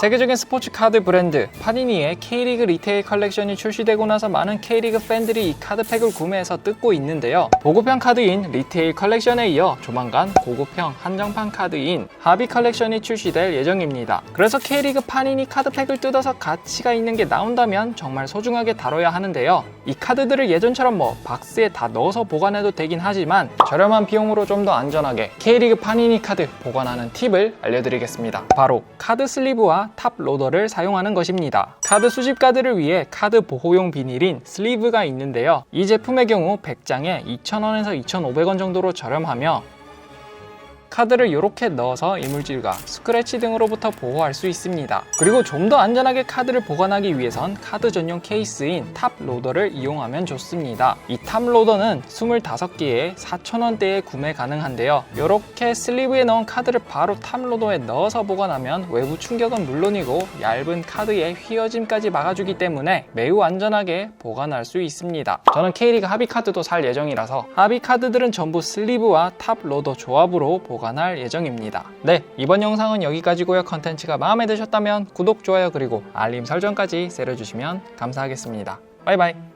세계적인 스포츠 카드 브랜드 파니니의 K리그 리테일 컬렉션이 출시되고 나서 많은 K리그 팬들이 이 카드팩을 구매해서 뜯고 있는데요. 보급형 카드인 리테일 컬렉션에 이어 조만간 고급형 한정판 카드인 하비 컬렉션이 출시될 예정입니다. 그래서 K리그 파니니 카드팩을 뜯어서 가치가 있는 게 나온다면 정말 소중하게 다뤄야 하는데요. 이 카드들을 예전처럼 뭐 박스에 다 넣어서 보관해도 되긴 하지만 저렴한 비용으로 좀 더 안전하게 K리그 파니니 카드 보관하는 팁을 알려드리겠습니다. 바로 카드 슬리브와 탑 로더를 사용하는 것입니다. 카드 수집 카드를 위해 카드 보호용 비닐인 슬리브가 있는데요. 이 제품의 경우 100장에 2,000원에서 2,500원 정도로 저렴하며 카드를 이렇게 넣어서 이물질과 스크래치 등으로부터 보호할 수 있습니다. 그리고 좀 더 안전하게 카드를 보관하기 위해선 카드 전용 케이스인 탑 로더를 이용하면 좋습니다. 이 탑 로더는 25개에 4,000원대에 구매 가능한데요. 이렇게 슬리브에 넣은 카드를 바로 탑 로더에 넣어서 보관하면 외부 충격은 물론이고 얇은 카드의 휘어짐까지 막아주기 때문에 매우 안전하게 보관할 수 있습니다. 저는 K리그 하비 카드도 살 예정이라서 하비 카드들은 전부 슬리브와 탑 로더 조합으로 보관할 예정입니다. 네, 이번 영상은 여기까지고요. 컨텐츠가 마음에 드셨다면 구독, 좋아요 그리고 알림 설정까지 세려주시면 감사하겠습니다. 바이바이.